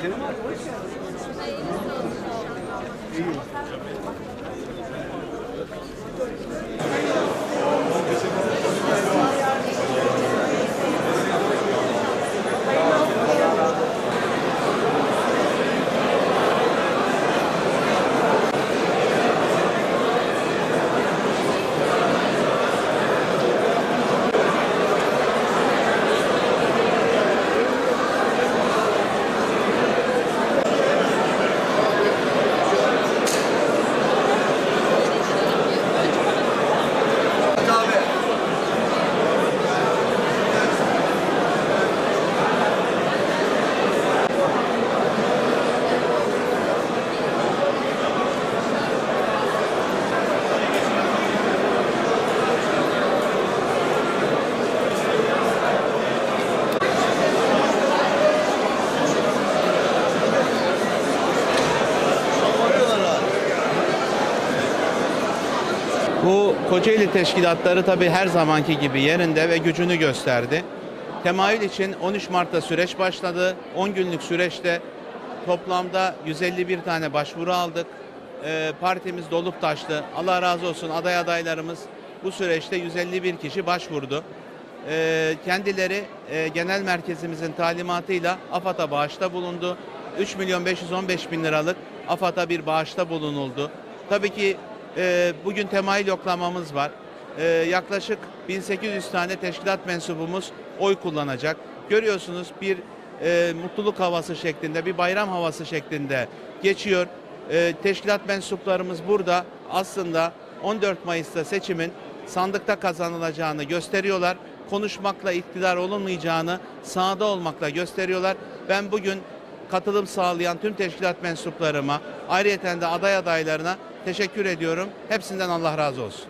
Senin var. Bu Kocaeli teşkilatları tabii her zamanki gibi yerinde ve gücünü gösterdi. Temayül için 13 Mart'ta süreç başladı. 10 günlük süreçte toplamda 151 tane başvuru aldık. Ee, partimiz dolup taştı. Allah razı olsun aday adaylarımız bu süreçte 151 kişi başvurdu. Ee, kendileri e, genel merkezimizin talimatıyla AFAD'a bağışta bulundu. 3 milyon 515 bin liralık AFAD'a bir bağışta bulunuldu. Tabii ki e, bugün temayül yoklamamız var. E, yaklaşık 1800 tane teşkilat mensubumuz oy kullanacak. Görüyorsunuz bir e, mutluluk havası şeklinde, bir bayram havası şeklinde geçiyor. E, teşkilat mensuplarımız burada aslında 14 Mayıs'ta seçimin sandıkta kazanılacağını gösteriyorlar. Konuşmakla iktidar olunmayacağını sahada olmakla gösteriyorlar. Ben bugün katılım sağlayan tüm teşkilat mensuplarıma, ayrıyeten de aday adaylarına teşekkür ediyorum. Hepsinden Allah razı olsun.